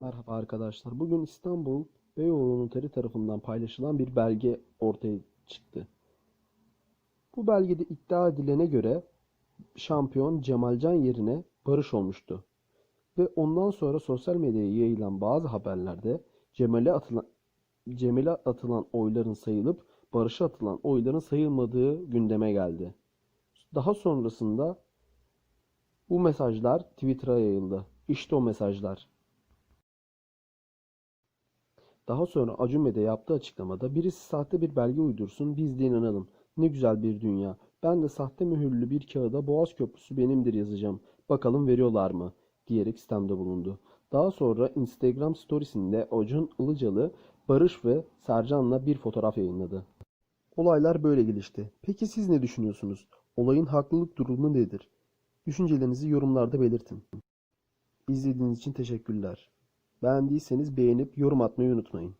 Merhaba arkadaşlar. Bugün İstanbul Beyoğlu Noteri tarafından paylaşılan bir belge ortaya çıktı. Bu belgede iddia edilene göre şampiyon Cemalcan yerine Barış olmuştu. Ve ondan sonra sosyal medyaya yayılan bazı haberlerde Cemal'e atılan Cemal'e atılan oyların sayılıp Barış'a atılan oyların sayılmadığı gündeme geldi. Daha sonrasında bu mesajlar Twitter'a yayıldı. İşte o mesajlar. Daha sonra Acun Bey de yaptığı açıklamada birisi sahte bir belge uydursun biz de inanalım. Ne güzel bir dünya. Ben de sahte mühürlü bir kağıda Boğaz Köprüsü benimdir yazacağım. Bakalım veriyorlar mı? diyerek sistemde bulundu. Daha sonra Instagram storiesinde Acun Ilıcalı, Barış ve Sercan'la bir fotoğraf yayınladı. Olaylar böyle gelişti. Peki siz ne düşünüyorsunuz? Olayın haklılık durumu nedir? Düşüncelerinizi yorumlarda belirtin. İzlediğiniz için teşekkürler. Beğendiyseniz beğenip yorum atmayı unutmayın.